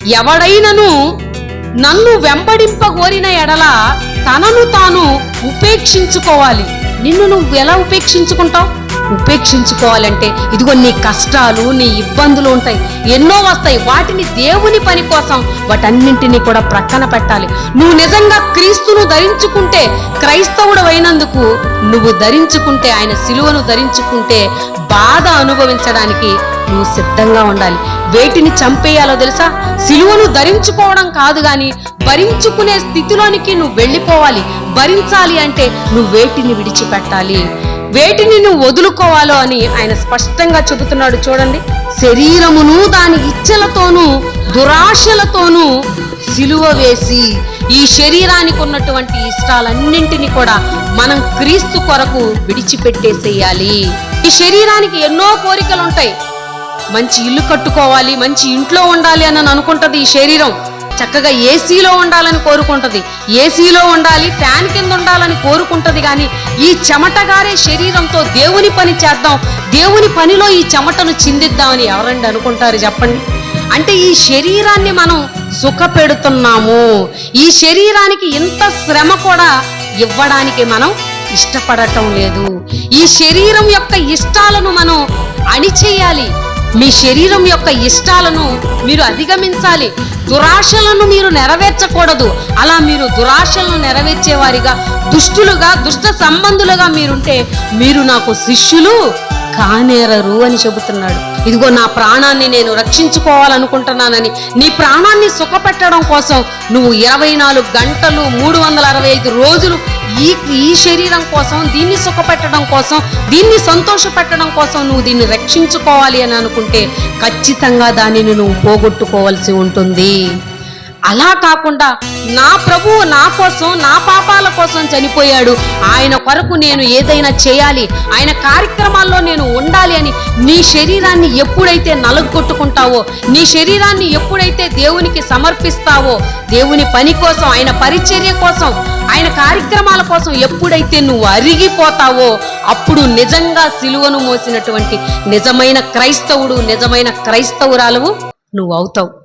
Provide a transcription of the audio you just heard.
ఎవడైనను నన్ను వెంబడింపగోరిన ఎడల తనను తాను ఉపేక్షించుకోవాలి. నిన్ను నువ్వు ఎలా ఉపేక్షించుకుంటావు? ఉపేక్షించుకోవాలంటే ఇదిగో నీ కష్టాలు నీ ఇబ్బందులు ఉంటాయి. ఎన్నో వస్తాయి. వాటిని దేవుని పని కోసం వాటన్నింటినీ కూడా ప్రక్కన పెట్టాలి. నువ్వు నిజంగా క్రీస్తును ధరించుకుంటే క్రైస్తవుడు అయినందుకు నువ్వు ధరించుకుంటే ఆయన సిలువను ధరించుకుంటే బాధ అనుభవించడానికి నువ్వు సిద్ధంగా ఉండాలి. వేటిని చంపేయాలో తెలుసా? సిలువను ధరించుకోవడం కాదు గాని భరించుకునే స్థితిలోనికి నువ్వు వెళ్ళిపోవాలి. భరించాలి అంటే నువ్వు వేటిని విడిచిపెట్టాలి. వేటిని నువ్వు వదులుకోవాలో అని ఆయన స్పష్టంగా చెబుతున్నాడు చూడండి. శరీరమును దాని ఇచ్చలతోనూ దురాశలతోనూ సిలువ వేసి ఈ శరీరానికి ఉన్నటువంటి ఇష్టాలన్నింటినీ కూడా మనం క్రీస్తు కొరకు విడిచిపెట్టేసేయాలి. ఈ శరీరానికి ఎన్నో కోరికలు ఉంటాయి మంచి ఇల్లు కట్టుకోవాలి మంచి ఇంట్లో ఉండాలి అని అనుకుంటది ఈ శరీరం. చక్కగా ఏసీలో ఉండాలని కోరుకుంటది. ఏసీలో ఉండాలి ఫ్యాన్ కింద ఉండాలని కోరుకుంటది కానీ ఈ చెమటగారే శరీరంతో దేవుని పని చేద్దాం. దేవుని పనిలో ఈ చెమటను చిందిద్దామని ఎవరండి అనుకుంటారు చెప్పండి? అంటే ఈ శరీరాన్ని మనం సుఖ పెడుతున్నాము ఈ శరీరానికి ఇంత శ్రమ కూడా ఇవ్వడానికి మనం ఇష్టపడటం లేదు. ఈ శరీరం యొక్క ఇష్టాలను మనం అణిచేయాలి. మీ శరీరం యొక్క ఇష్టాలను మీరు అధిగమించాలి. దురాశలను మీరు నెరవేర్చకూడదు. అలా మీరు దురాశలను నెరవేర్చేవారిగా దుష్టులుగా దుష్ట సంబంధులుగా మీరుంటే మీరు నాకు శిష్యులు కానేరరు అని చెబుతున్నాడు. ఇదిగో నా ప్రాణాన్ని నేను రక్షించుకోవాలనుకుంటున్నానని నీ ప్రాణాన్ని సుఖపెట్టడం కోసం నువ్వు ఇరవై నాలుగు గంటలు మూడు వందల అరవై ఐదు రోజులు ఈ ఈ శరీరం కోసం దీన్ని సుఖపెట్టడం కోసం దీన్ని సంతోషపెట్టడం కోసం నువ్వు దీన్ని రక్షించుకోవాలి అని అనుకుంటే ఖచ్చితంగా దానిని నువ్వు పోగొట్టుకోవాల్సి ఉంటుంది. అలా కాకుండా నా ప్రభువు నా కోసం నా పాపాల కోసం చనిపోయాడు. ఆయన కొరకు నేను ఏదైనా చేయాలి ఆయన కార్యక్రమాల్లో నేను ఉండాలి అని నీ శరీరాన్ని ఎప్పుడైతే నలుగొట్టుకుంటావో నీ శరీరాన్ని ఎప్పుడైతే దేవునికి సమర్పిస్తావో దేవుని పని కోసం ఆయన పరిచర్య కోసం ఆయన కార్యక్రమాల కోసం ఎప్పుడైతే నువ్వు అరిగిపోతావో అప్పుడు నిజంగా సిలువను మోసినటువంటి నిజమైన క్రైస్తవుడు నిజమైన క్రైస్తవురాలవు నువ్వు అవుతావు.